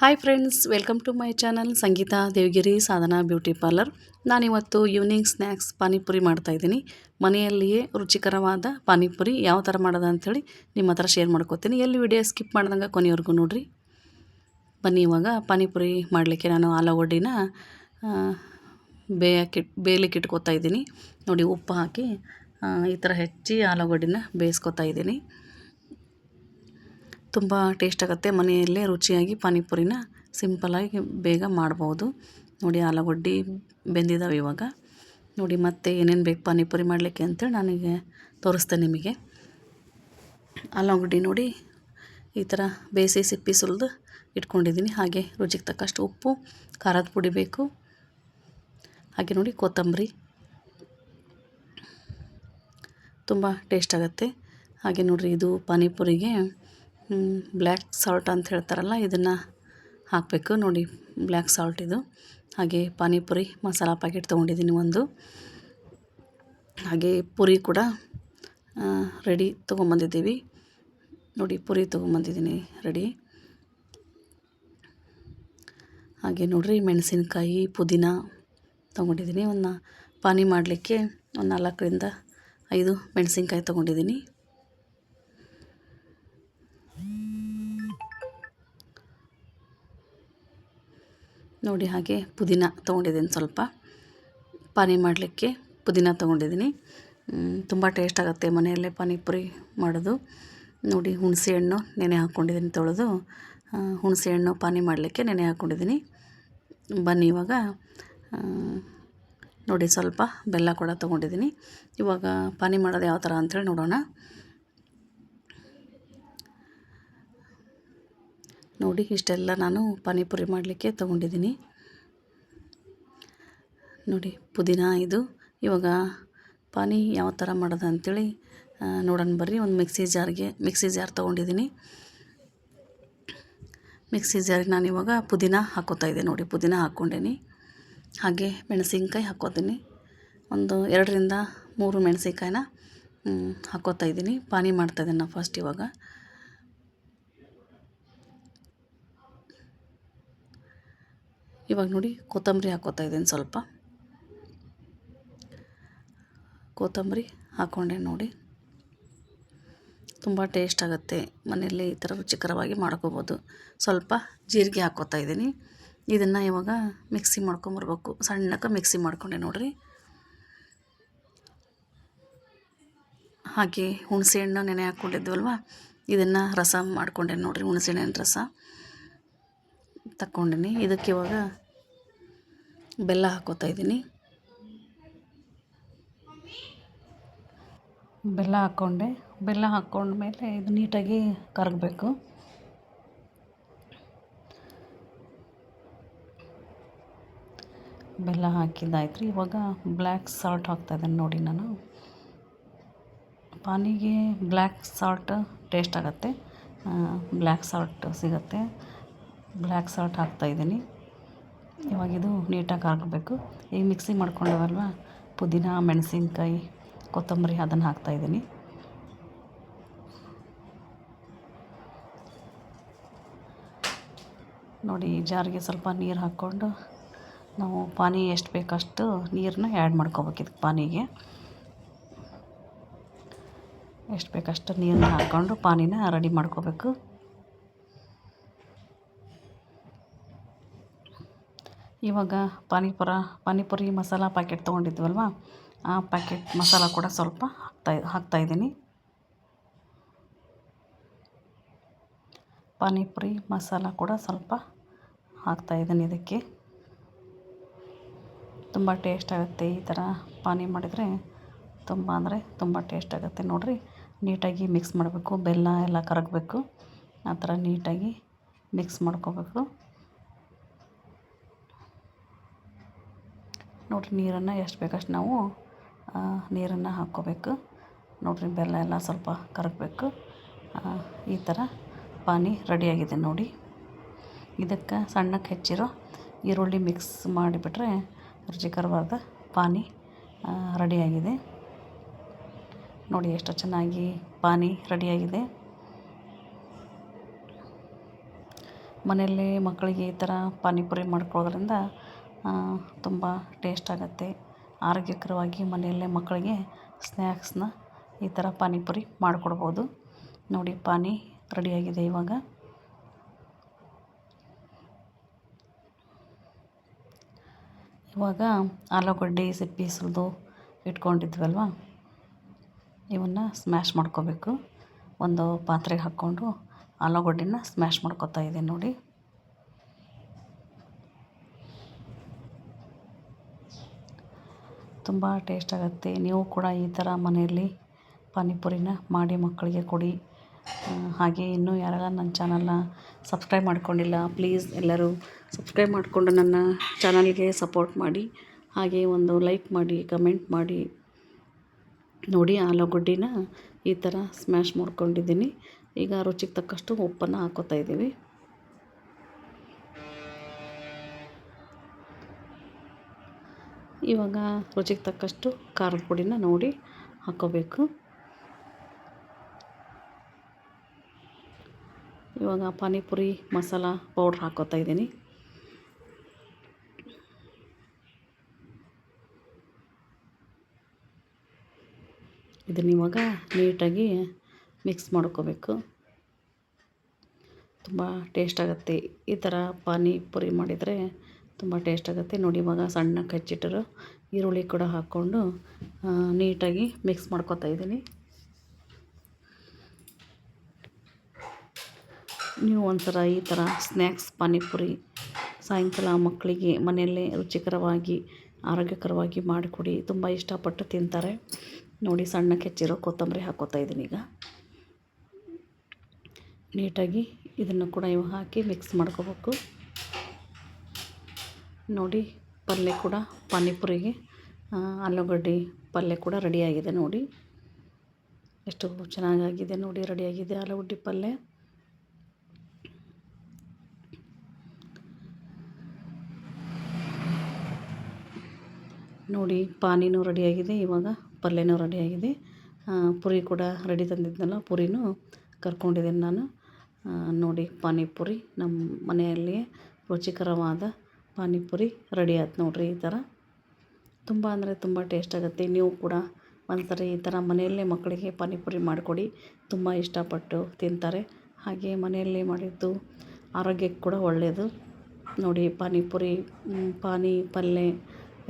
Hi friends welcome to my channel Sangeetha Devagiri Sadhana beauty parlour ನಾನಿವತ್ತು evening snacks panipuri ಮಾಡ್ತಾಯಿದ್ದೀನಿ ಮನೆಯಲ್ಲಿಯೇ ರುಚಿಕರವಾದ ಪಾನಿಪುರಿ ಯಾವ ಥರ ಮಾಡೋದು ಅಂಥೇಳಿ ನಿಮ್ಮ ಹತ್ರ ಶೇರ್ ಮಾಡ್ಕೋತೀನಿ. ಎಲ್ಲಿ ವಿಡಿಯೋ ಸ್ಕಿಪ್ ಮಾಡ್ದಂಗೆ ಕೊನೆಯವರೆಗೂ ನೋಡಿರಿ. ಬನ್ನಿ ಇವಾಗ ಪಾನಿಪುರಿ ಮಾಡಲಿಕ್ಕೆ ನಾನು ಆಲೂಗಡ್ಡಿನ ಬೇಯಕ್ಕಿಟ್ ಬೇಯಲಿಕ್ಕೆ ಇಟ್ಕೋತಾ ಇದ್ದೀನಿ. ನೋಡಿ ಉಪ್ಪು ಹಾಕಿ ಈ ಥರ ಹೆಚ್ಚಿ ಆಲೂಗಡ್ಡಿನ ಬೇಯಿಸ್ಕೊತಾ ಇದ್ದೀನಿ. ತುಂಬ ಟೇಸ್ಟ್ ಆಗುತ್ತೆ. ಮನೆಯಲ್ಲೇ ರುಚಿಯಾಗಿ ಪಾನಿಪುರಿನ ಸಿಂಪಲ್ಲಾಗಿ ಬೇಗ ಮಾಡ್ಬೋದು. ನೋಡಿ, ಆಲೂಗಡ್ಡೆ ಬೆಂದಿದ್ದಾವೆ ಇವಾಗ. ನೋಡಿ, ಮತ್ತೆ ಏನೇನು ಬೇಕು ಪಾನಿಪುರಿ ಮಾಡಲಿಕ್ಕೆ ಅಂತೇಳಿ ನನಗೆ ತೋರಿಸ್ತೇನೆ ನಿಮಗೆ. ಆಲೂಗಡ್ಡೆ ನೋಡಿ, ಈ ಥರ ಬೇಯಿಸಿ ಸಿಪ್ಪಿ ಸುಲಿದು ಇಟ್ಕೊಂಡಿದ್ದೀನಿ. ಹಾಗೆ ರುಚಿಗೆ ತಕ್ಕಷ್ಟು ಉಪ್ಪು, ಖಾರದ ಪುಡಿ ಬೇಕು. ಹಾಗೆ ನೋಡಿ, ಕೊತ್ತಂಬರಿ. ತುಂಬ ಟೇಸ್ಟ್ ಆಗುತ್ತೆ. ಹಾಗೆ ನೋಡಿರಿ, ಇದು ಪಾನಿಪುರಿಗೆ ಬ್ಲ್ಯಾಕ್ ಸಾಲ್ಟ್ ಅಂತ ಹೇಳ್ತಾರಲ್ಲ, ಇದನ್ನು ಹಾಕಬೇಕು. ನೋಡಿ, ಬ್ಲ್ಯಾಕ್ ಸಾಲ್ಟ್ ಇದು. ಹಾಗೆ ಪಾನಿಪುರಿ ಮಸಾಲ ಪ್ಯಾಕೆಟ್ ತೊಗೊಂಡಿದ್ದೀನಿ ಒಂದು. ಹಾಗೆ ಪುರಿ ಕೂಡ ರೆಡಿ ತೊಗೊಂಬಂದಿದ್ದೀವಿ. ನೋಡಿ, ಪುರಿ ತೊಗೊಂಬಂದಿದ್ದೀನಿ ರೆಡಿ ಹಾಗೆ ನೋಡಿರಿ, ಮೆಣಸಿನಕಾಯಿ ಪುದೀನ ತೊಗೊಂಡಿದ್ದೀನಿ. ಒಂದು ಪಾನಿ ಮಾಡಲಿಕ್ಕೆ ಒಂದು ನಾಲ್ಕರಿಂದ ಐದು ಮೆಣಸಿನ್ಕಾಯಿ ತೊಗೊಂಡಿದ್ದೀನಿ. ನೋಡಿ ಹಾಗೆ ಪುದೀನ ತೊಗೊಂಡಿದ್ದೀನಿ ಸ್ವಲ್ಪ. ಪಾನಿ ಮಾಡಲಿಕ್ಕೆ ಪುದೀನ ತೊಗೊಂಡಿದ್ದೀನಿ. ತುಂಬ ಟೇಸ್ಟ್ ಆಗುತ್ತೆ ಮನೆಯಲ್ಲೇ ಪಾನಿಪುರಿ ಮಾಡೋದು. ನೋಡಿ ಹುಣಸೆಹಣ್ಣು ನೆನೆ ಹಾಕ್ಕೊಂಡಿದ್ದೀನಿ ತೊಳೆದು. ಹುಣಸೆಹಣ್ಣು ಪಾನಿ ಮಾಡಲಿಕ್ಕೆ ನೆನೆ ಹಾಕ್ಕೊಂಡಿದ್ದೀನಿ. ಬನ್ನಿ ಇವಾಗ. ನೋಡಿ ಸ್ವಲ್ಪ ಬೆಲ್ಲ ಕೂಡ ತೊಗೊಂಡಿದ್ದೀನಿ. ಇವಾಗ ಪಾನಿ ಮಾಡೋದು ಯಾವ ಥರ ಅಂಥೇಳಿ ನೋಡೋಣ. ನೋಡಿ, ಇಷ್ಟೆಲ್ಲ ನಾನು ಪಾನಿಪುರಿ ಮಾಡಲಿಕ್ಕೆ ತೊಗೊಂಡಿದ್ದೀನಿ. ನೋಡಿ, ಪುದೀನ ಇದು. ಇವಾಗ ಪಾನಿ ಯಾವ ಥರ ಮಾಡೋದು ಅಂಥೇಳಿ ನೋಡೋಣ ಬರ್ರಿ. ಒಂದು ಮಿಕ್ಸಿ ಜಾರ್ಗೆ, ಮಿಕ್ಸಿ ಜಾರ್ ತೊಗೊಂಡಿದ್ದೀನಿ. ಮಿಕ್ಸಿ ಜಾರ್ಗೆ ನಾನು ಇವಾಗ ಪುದೀನ ಹಾಕೋತಾ ಇದ್ದೆ ನೋಡಿ, ಪುದೀನ ಹಾಕ್ಕೊಂಡೇನಿ. ಹಾಗೆ ಮೆಣಸಿನ್ಕಾಯಿ ಹಾಕೋತೀನಿ. ಒಂದು ಎರಡರಿಂದ ಮೂರು ಮೆಣಸಿನ್ಕಾಯಿನ ಹಾಕೋತಾ ಇದ್ದೀನಿ. ಪಾನಿ ಮಾಡ್ತಾಯಿದ್ದೀನಿ ನಾನು ಫಸ್ಟ್ ಇವಾಗ. ಇವಾಗ ನೋಡಿ ಕೊತ್ತಂಬರಿ ಹಾಕೋತಾ ಇದ್ದೀನಿ ಸ್ವಲ್ಪ. ಕೊತ್ತಂಬರಿ ಹಾಕ್ಕೊಂಡೆ ನೋಡಿ. ತುಂಬ ಟೇಸ್ಟ್ ಆಗುತ್ತೆ. ಮನೆಯಲ್ಲಿ ಈ ಥರ ರುಚಿಕರವಾಗಿ ಮಾಡ್ಕೋಬೋದು. ಸ್ವಲ್ಪ ಜೀರಿಗೆ ಹಾಕ್ಕೋತಾ ಇದ್ದೀನಿ. ಇದನ್ನು ಇವಾಗ ಮಿಕ್ಸಿ ಮಾಡ್ಕೊಂಬರ್ಬೇಕು. ಸಣ್ಣಕ್ಕೆ ಮಿಕ್ಸಿ ಮಾಡ್ಕೊಂಡೆ ನೋಡಿರಿ. ಹಾಗೆ ಹುಣಸೆ ಹಣ್ಣು ನೆನೆ ಹಾಕ್ಕೊಂಡಿದ್ವಲ್ವ ಇದನ್ನು ರಸ ಮಾಡ್ಕೊಂಡೆ ನೋಡಿರಿ ಹುಣಸೆ ಹಣ್ಣಿನ ರಸ. ತಕ್ಕೊಂಡಿನಿ. ಇದಕ್ಕೆ ಇವಾಗ ಬೆಲ್ಲ ಹಾಕೋತಾ ಇದ್ದೀನಿ. ಬೆಲ್ಲ ಹಾಕ್ಕೊಂಡೆ. ಬೆಲ್ಲ ಹಾಕ್ಕೊಂಡ್ಮೇಲೆ ಇದು ನೀಟಾಗಿ ಕರಗಬೇಕು. ಬೆಲ್ಲ ಹಾಕಿದ್ದಾಯ್ತು ರೀ ಇವಾಗ ಬ್ಲ್ಯಾಕ್ ಸಾಲ್ಟ್ ಹಾಕ್ತಾಯಿದ್ದೇನೆ ನೋಡಿ ನಾನು. ಪಾನಿಗೆ ಬ್ಲ್ಯಾಕ್ ಸಾಲ್ಟ್ ಟೇಸ್ಟ್ ಆಗುತ್ತೆ. ಬ್ಲ್ಯಾಕ್ ಸಾಲ್ಟ್ ಸಿಗುತ್ತೆ. ಬ್ಲ್ಯಾಕ್ ಸಾಲ್ಟ್ ಹಾಕ್ತಾಯಿದ್ದೀನಿ ಇವಾಗ ಇದು ನೀಟಾಗಿ ಹಾಕಬೇಕು. ಈಗ ಮಿಕ್ಸಿ ಮಾಡ್ಕೊಂಡವಲ್ವ? ಪುದೀನ, ಮೆಣಸಿನ್ಕಾಯಿ, ಕೊತ್ತಂಬರಿ ಅದನ್ನು ಹಾಕ್ತಾಯಿದ್ದೀನಿ ನೋಡಿ ಜಾರಿಗೆ ಸ್ವಲ್ಪ ನೀರು ಹಾಕ್ಕೊಂಡು ನಾವು ಪಾನಿ ಎಷ್ಟು ಬೇಕಷ್ಟು ನೀರನ್ನ ಆ್ಯಡ್ ಮಾಡ್ಕೋಬೇಕು ಇದಕ್ಕೆ ಪಾನಿಗೆ. ಎಷ್ಟು ಬೇಕಷ್ಟು ನೀರನ್ನ ಹಾಕ್ಕೊಂಡು ಪಾನಿನ ರೆಡಿ ಮಾಡ್ಕೋಬೇಕು. ಇವಾಗ ಪಾನಿಪುರ, ಪಾನಿಪುರಿ ಮಸಾಲ ಪ್ಯಾಕೆಟ್ ತೊಗೊಂಡಿದ್ವಲ್ವ? ಆ ಪ್ಯಾಕೆಟ್ ಮಸಾಲ ಕೂಡ ಸ್ವಲ್ಪ ಹಾಕ್ತಾ ಹಾಕ್ತಾಯಿದ್ದೀನಿ ಪಾನಿಪುರಿ ಮಸಾಲ ಕೂಡ ಸ್ವಲ್ಪ ಹಾಕ್ತಾಯಿದ್ದೀನಿ ಇದಕ್ಕೆ. ತುಂಬ ಟೇಸ್ಟ್ ಆಗುತ್ತೆ ಈ ಥರ ಪಾನಿ ಮಾಡಿದರೆ. ತುಂಬ ಅಂದರೆ ತುಂಬ ಟೇಸ್ಟ್ ಆಗುತ್ತೆ ನೋಡಿರಿ. ನೀಟಾಗಿ ಮಿಕ್ಸ್ ಮಾಡಬೇಕು, ಬೆಲ್ಲ ಎಲ್ಲ ಕರಗಬೇಕು. ಆ ಥರ ನೀಟಾಗಿ ಮಿಕ್ಸ್ ಮಾಡ್ಕೋಬೇಕು. ನೋಡಿರಿ ನೀರನ್ನು ಎಷ್ಟು ಬೇಕಷ್ಟು ನಾವು ನೀರನ್ನು ಹಾಕ್ಕೋಬೇಕು. ನೋಡಿರಿ ಬೆಲ್ಲ ಎಲ್ಲ ಸ್ವಲ್ಪ ಕರಗಬೇಕು. ಈ ಥರ ಪಾನಿ ರೆಡಿಯಾಗಿದೆ ನೋಡಿ. ಇದಕ್ಕೆ ಸಣ್ಣಕ್ಕೆ ಹೆಚ್ಚಿರೋ ಈರುಳ್ಳಿ ಮಿಕ್ಸ್ ಮಾಡಿಬಿಟ್ರೆ ರುಚಿಕರವಾದ ಪಾನಿ ರೆಡಿಯಾಗಿದೆ. ನೋಡಿ ಎಷ್ಟು ಚೆನ್ನಾಗಿ ಪಾನಿ ರೆಡಿಯಾಗಿದೆ. ಮನೆಯಲ್ಲೇ ಮಕ್ಕಳಿಗೆ ಈ ಥರ ಪಾನಿಪುರಿ ಮಾಡ್ಕೊಳ್ಳೋದ್ರಿಂದ ತುಂಬ ಟೇಸ್ಟ್ ಆಗುತ್ತೆ. ಆರೋಗ್ಯಕರವಾಗಿ ಮನೆಯಲ್ಲೇ ಮಕ್ಕಳಿಗೆ ಸ್ನ್ಯಾಕ್ಸನ್ನ ಈ ಥರ ಪಾನಿಪುರಿ ಮಾಡಿಕೊಡ್ಬೋದು. ನೋಡಿ, ಪಾನಿ ರೆಡಿಯಾಗಿದೆ ಇವಾಗ. ಇವಾಗ ಆಲೂಗಡ್ಡೆ ಸಿಪ್ಪೆ ಸುಲಿದು ಇಟ್ಕೊಂಡಿದ್ವಲ್ವ? ಇವನ್ನು ಸ್ಮ್ಯಾಶ್ ಮಾಡ್ಕೋಬೇಕು. ಒಂದು ಪಾತ್ರೆಗೆ ಹಾಕ್ಕೊಂಡು ಆಲೂಗಡ್ಡೆನ ಸ್ಮ್ಯಾಶ್ ಮಾಡ್ಕೋತಾ ಇದ್ದೀನಿ ನೋಡಿ. ತುಂಬ ಟೇಸ್ಟ್ ಆಗುತ್ತೆ. ನೀವು ಕೂಡ ಈ ಥರ ಮನೆಯಲ್ಲಿ ಪಾನಿಪುರಿನ ಮಾಡಿ ಮಕ್ಕಳಿಗೆ ಕೊಡಿ. ಹಾಗೆ ಇನ್ನೂ ಯಾರೆಲ್ಲ ನನ್ನ ಚಾನಲ್ನ ಸಬ್ಸ್ಕ್ರೈಬ್ ಮಾಡ್ಕೊಂಡಿಲ್ಲ ಪ್ಲೀಸ್ ಎಲ್ಲರೂ ಸಬ್ಸ್ಕ್ರೈಬ್ ಮಾಡಿಕೊಂಡು ನನ್ನ ಚಾನಲ್ಗೆ ಸಪೋರ್ಟ್ ಮಾಡಿ. ಹಾಗೆ ಒಂದು ಲೈಕ್ ಮಾಡಿ ಕಮೆಂಟ್ ಮಾಡಿ. ನೋಡಿ ಆಲೂಗಡ್ಡಿನ ಈ ಥರ ಸ್ಮ್ಯಾಶ್ ಮಾಡ್ಕೊಂಡಿದ್ದೀನಿ. ಈಗ ರುಚಿಗೆ ತಕ್ಕಷ್ಟು ಉಪ್ಪನ್ನು ಹಾಕ್ಕೋತಾ ಇದ್ದೀವಿ. ಇವಾಗ ರುಚಿಗೆ ತಕ್ಕಷ್ಟು ಖಾರದ ಪುಡಿನ ನೋಡಿ ಹಾಕ್ಕೋಬೇಕು ಇವಾಗ ಪಾನಿಪುರಿ, ಮಸಾಲ, ಪೌಡ್ರ್ ಹಾಕೋತಾ ಇದ್ದೀನಿ. ಇದನ್ನ ಇವಾಗ ನೀಟಾಗಿ ಮಿಕ್ಸ್ ಮಾಡ್ಕೋಬೇಕು. ತುಂಬ ಟೇಸ್ಟ್ ಆಗುತ್ತೆ. ಈ ಥರ ಪಾನಿಪುರಿ ಮಾಡಿದರೆ ತುಂಬ ಟೇಸ್ಟ್ ಆಗುತ್ತೆ. ನೋಡಿ, ಇವಾಗ ಸಣ್ಣ ಹಚ್ಚಿಟ್ಟರು ಈರುಳ್ಳಿ ಕೂಡ ಹಾಕ್ಕೊಂಡು ನೀಟಾಗಿ ಮಿಕ್ಸ್ ಮಾಡ್ಕೊತಾ ಇದ್ದೀನಿ. ನೀವು ಒಂಥರ ಈ ಥರ ಸ್ನ್ಯಾಕ್ಸ್ ಪಾನಿಪುರಿ ಸಾಯಂಕಾಲ ಮಕ್ಕಳಿಗೆ ಮನೆಯಲ್ಲೇ ರುಚಿಕರವಾಗಿ, ಆರೋಗ್ಯಕರವಾಗಿ ಮಾಡಿಕೊಡಿ. ತುಂಬ ಇಷ್ಟಪಟ್ಟು ತಿಂತಾರೆ. ನೋಡಿ, ಸಣ್ಣ ಕೆಚ್ಚಿರೋ ಕೊತ್ತಂಬರಿ ಹಾಕೋತಾ ಇದ್ದೀನಿ ಈಗ. ನೀಟಾಗಿ ಇದನ್ನು ಕೂಡ ಇವು ಹಾಕಿ ಮಿಕ್ಸ್ ಮಾಡ್ಕೋಬೇಕು. ನೋಡಿ ಪಲ್ಯ ಕೂಡ ಪಾನಿಪುರಿಗೆ ಆಲೂಗಡ್ಡೆ ಪಲ್ಯ ಕೂಡ ರೆಡಿಯಾಗಿದೆ ನೋಡಿ. ಎಷ್ಟು ಚೆನ್ನಾಗಾಗಿದೆ ನೋಡಿ, ರೆಡಿಯಾಗಿದೆ ಆಲೂಗಡ್ಡೆ ಪಲ್ಯ ನೋಡಿ, ಪಾನಿನೂ ರೆಡಿಯಾಗಿದೆ, ಇವಾಗ ಪಲ್ಯನೂ ರೆಡಿಯಾಗಿದೆ. ಪುರಿ ಕೂಡ ರೆಡಿ ತಂದಿದ್ನಲ್ಲ, ಪುರಿನೂ ಕರ್ಕೊಂಡಿದ್ದೀನಿ ನಾನು. ನೋಡಿ, ಪಾನಿಪುರಿ ನಮ್ಮ ಮನೆಯಲ್ಲಿಯೇ ರುಚಿಕರವಾದ ಪಾನಿಪುರಿ ರೆಡಿ ಆಯ್ತು ನೋಡಿರಿ ಈ ಥರ. ತುಂಬ ಅಂದರೆ ತುಂಬ ಟೇಸ್ಟ್ ಆಗುತ್ತೆ. ನೀವು ಕೂಡ ಒಂದ್ಸರಿ ಈ ಥರ ಮನೆಯಲ್ಲೇ ಮಕ್ಕಳಿಗೆ ಪಾನಿಪುರಿ ಮಾಡಿಕೊಡಿ. ತುಂಬ ಇಷ್ಟಪಟ್ಟು ತಿಂತಾರೆ. ಹಾಗೆ ಮನೆಯಲ್ಲೇ ಮಾಡಿದ್ದು ಆರೋಗ್ಯಕ್ಕೆ ಕೂಡ ಒಳ್ಳೆಯದು ನೋಡಿ ಪಾನಿಪುರಿ ಪಾನಿ ಪಲ್ಯ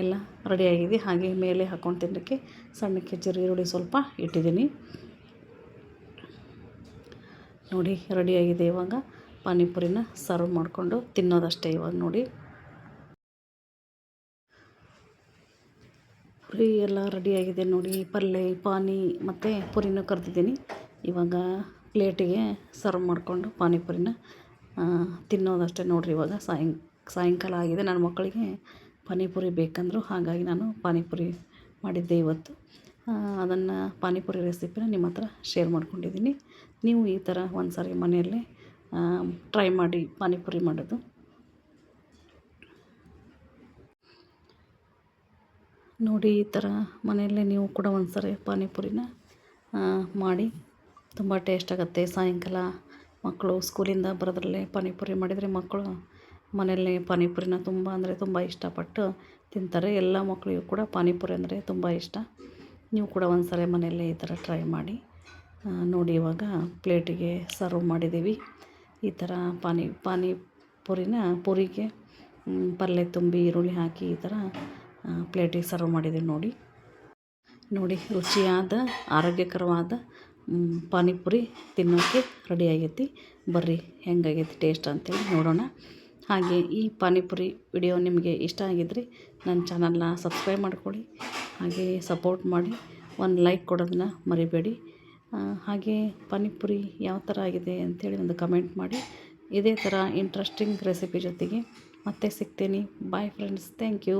ಎಲ್ಲ ರೆಡಿಯಾಗಿದೆ ಹಾಗೆ ಮೇಲೆ ಹಾಕ್ಕೊಂಡು ತಿನ್ನೋಕ್ಕೆ ಸಣ್ಣಕ್ಕೆ ಈರುಳ್ಳಿ ಸ್ವಲ್ಪ ಇಟ್ಟಿದ್ದೀನಿ. ನೋಡಿ ರೆಡಿಯಾಗಿದೆ ಇವಾಗ ಪಾನಿಪುರಿನ ಸರ್ವ್ ಮಾಡಿಕೊಂಡು ತಿನ್ನೋದಷ್ಟೇ ಇವಾಗ ನೋಡಿ. ಪುರಿ ಎಲ್ಲ ರೆಡಿಯಾಗಿದೆ ನೋಡಿ. ಪಲ್ಯ ಪಾನಿ ಮತ್ತು ಪೂರಿನೂ ಕರೆದಿದ್ದೀನಿ. ಇವಾಗ ಪ್ಲೇಟಿಗೆ ಸರ್ವ್ ಮಾಡಿಕೊಂಡು ಪಾನಿಪುರಿನ ತಿನ್ನೋದಷ್ಟೇ ನೋಡಿರಿ ಇವಾಗ. ಸಾಯಂ, ಸಾಯಂಕಾಲ ಆಗಿದೆ. ನನ್ನ ಮಕ್ಕಳಿಗೆ ಪಾನಿಪುರಿ ಬೇಕಂದರು ಹಾಗಾಗಿ ನಾನು ಪಾನಿಪುರಿ ಮಾಡಿದ್ದೆ ಇವತ್ತು. ಅದನ್ನು ಪಾನಿಪುರಿ ರೆಸಿಪಿನ ನಿಮ್ಮ ಹತ್ರ ಶೇರ್ ಮಾಡ್ಕೊಂಡಿದ್ದೀನಿ. ನೀವು ಈ ಥರ ಒಂದು ಸಾರಿ ಮನೆಯಲ್ಲೇ ಟ್ರೈ ಮಾಡಿ ಪಾನಿಪುರಿ ಮಾಡೋದು. ನೋಡಿ ಈ ಥರ ಮನೆಯಲ್ಲೇ ನೀವು ಕೂಡ ಒಂದು ಸರಿ ಪಾನಿಪುರಿನ ಮಾಡಿ. ತುಂಬ ಟೇಸ್ಟ್ ಆಗುತ್ತೆ. ಸಾಯಂಕಾಲ ಮಕ್ಕಳು ಸ್ಕೂಲಿಂದ ಬರೋದ್ರಲ್ಲೇ ಪಾನಿಪುರಿ ಮಾಡಿದರೆ ಮಕ್ಕಳು ಮನೆಯಲ್ಲೇ ಪಾನಿಪುರಿನ ತುಂಬ ಅಂದರೆ ತುಂಬ ಇಷ್ಟಪಟ್ಟು ತಿಂತಾರೆ. ಎಲ್ಲ ಮಕ್ಕಳಿಗೂ ಕೂಡ ಪಾನಿಪುರಿ ಅಂದರೆ ತುಂಬ ಇಷ್ಟ. ನೀವು ಕೂಡ ಒಂದು ಸಲ ಮನೆಯಲ್ಲೇ ಈ ಥರ ಟ್ರೈ ಮಾಡಿ. ನೋಡಿ ಇವಾಗ ಪ್ಲೇಟಿಗೆ ಸರ್ವ್ ಮಾಡಿದ್ದೀವಿ. ಈ ಥರ ಪಾನಿ ಪಾನಿಪುರಿನ ಪುರಿಗೆ ಪಲ್ಯ ತುಂಬಿ, ಈರುಳ್ಳಿ ಹಾಕಿ ಈ ಥರ ಪ್ಲೇಟಿಗೆ ಸರ್ವ್ ಮಾಡಿದ್ದೀವಿ ನೋಡಿ. ನೋಡಿ, ರುಚಿಯಾದ, ಆರೋಗ್ಯಕರವಾದ ಪಾನಿಪುರಿ ತಿನ್ನೋಕ್ಕೆ ರೆಡಿ ಆಗೈತಿ. ಬರ್ರಿ, ಹೆಂಗಾಗೈತಿ ಟೇಸ್ಟ್ ಅಂತೇಳಿ ನೋಡೋಣ. ಹಾಗೆ ಈ ಪಾನಿಪುರಿ ವಿಡಿಯೋ ನಿಮಗೆ ಇಷ್ಟ ಆಗಿದ್ದರೆ ನನ್ನ ಚಾನಲ್ನ ಸಬ್ಸ್ಕ್ರೈಬ್ ಮಾಡ್ಕೊಳ್ಳಿ. ಹಾಗೆ ಸಪೋರ್ಟ್ ಮಾಡಿ. ಒಂದು ಲೈಕ್ ಕೊಡೋದನ್ನ ಮರಿಬೇಡಿ. ಹಾಗೆ ಪಾನಿಪುರಿ ಯಾವ ಥರ ಆಗಿದೆ ಅಂಥೇಳಿ ಒಂದು ಕಮೆಂಟ್ ಮಾಡಿ. ಇದೇ ಥರ ಇಂಟ್ರೆಸ್ಟಿಂಗ್ ರೆಸಿಪಿ ಜೊತೆಗೆ ಮತ್ತೆ ಸಿಗ್ತೀನಿ. Bye friends thank you